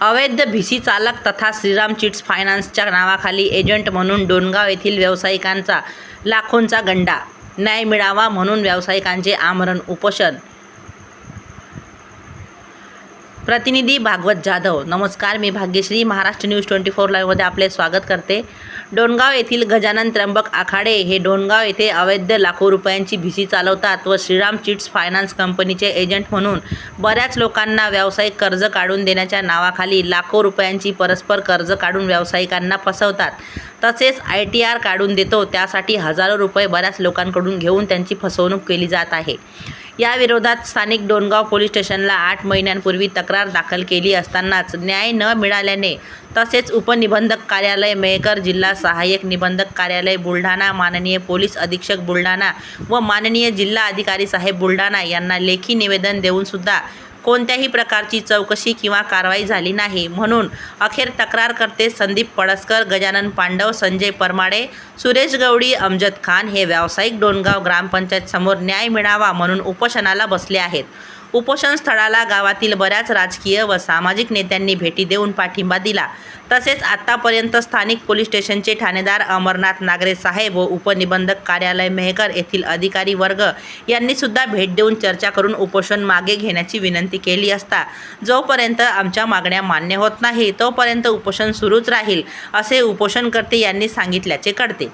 अवैध भिसी चालक तथा श्रीराम चिट्स फायनान्सच्या नावाखाली एजंट म्हणून डोणगाव येथील व्यावसायिकांचा लाखोंचा गंडा. न्याय मिळावा म्हणून व्यावसायिकांचे आमरण उपोषण प्रतिनिधी भागवत जाधव. नमस्कार मी Bhagyashree. Maharashtra news twenty four लाईव्हमध्ये आपले स्वागत करते. डोणगाव येथील गजानन त्र्यंबक आखाडे हे डोणगाव येथे अवैध लाखो रुपयांची भिसी चालवतात व श्रीराम चिट्स फायनान्स कंपनीचे एजंट म्हणून बऱ्याच लोकांना व्यावसायिक कर्ज काढून देण्याच्या नावाखाली लाखो रुपयांची परस्पर कर्ज काढून व्यावसायिकांना फसवतात. तसेच आय टी आर काढून देतो त्यासाठी हजारो रुपये बऱ्याच लोकांकडून घेऊन त्यांची फसवणूक केली जात आहे. याविरोधात स्थानिक डोणगाव पोलीस स्टेशनला आठ महिन्यांपूर्वी तक्रार दाखल केली असतानाच न्याय न मिळाल्याने तसेच उपनिबंधक कार्यालय मेहकर जिल्हा सहाय्यक निबंधक कार्यालय बुलढाणा माननीय पोलीस अधीक्षक बुलढाणा व माननीय जिल्हा अधिकारी साहेब बुलढाणा यांना लेखी निवेदन देऊनसुद्धा कोणत्याही प्रकारची चौकशी किंवा कारवाई झाली नाही. म्हणून अखेर तक्रारकर्ते संदीप पडसकर गजानन पांडव संजय परमाडे सुरेश गवडी अमजद खान हे व्यावसायिक डोणगाव ग्रामपंचायत समोर न्याय मिळावा म्हणून उपोषणाला बसले आहेत. उपोषण स्थळाला गावातील बऱ्याच राजकीय व सामाजिक नेत्यांनी भेटी देऊन पाठिंबा दिला. तसेच आत्तापर्यंत स्थानिक पोलीस स्टेशनचे ठाणेदार अमरनाथ नागरे साहेब व उपनिबंधक कार्यालय मेहकर येथील अधिकारी वर्ग यांनी सुद्धा भेट देऊन चर्चा करून उपोषण मागे घेण्याची विनंती केली असता जोपर्यंत आमच्या मागण्या मान्य होत नाही तोपर्यंत उपोषण सुरूच राहील असे उपोषणकर्ते यांनी सांगितल्याचे कळते.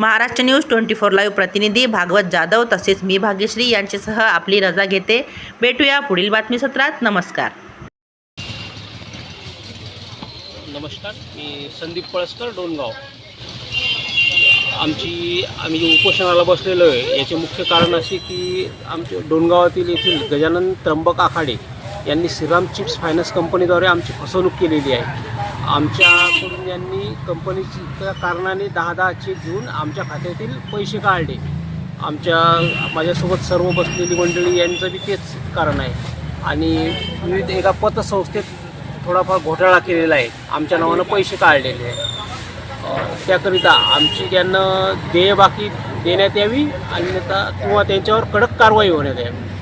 Maharashtra news twenty four live प्रतिनिधी भागवत जाधव तसेच मी भाग्यश्री यांच्यासह आपली रजा घेते. भेटूया पुढील बातमीसत्रात. नमस्कार. नमस्कार मी संदीप पळसकर डोनगाव आमची आम्ही जे उपोषणाला बसलेलो आहे याचे मुख्य कारण असे की आमच्या डोनगावातील येथील गजानन त्र्यंबक आखाडे यांनी श्रीराम चिप्स फायनान्स कंपनीद्वारे आमची फसवणूक केलेली आहे. आमच्याकडून यांनी कंपनीची त्या कारणाने दहा दहा चेक घेऊन आमच्या खात्यातील पैसे काढले. आमच्या माझ्यासोबत सर्व बसलेली मंडळी यांचं बी तेच कारण आहे. आणि विविध एका पतसंस्थेत थोडाफार घोटाळा केलेला आहे. आमच्या नावानं पैसे काढलेले आहे त्याकरिता आमची त्यांना देयबाकी देण्यात यावी आणि आता किंवा त्यांच्यावर कडक कारवाई होण्यात यावी.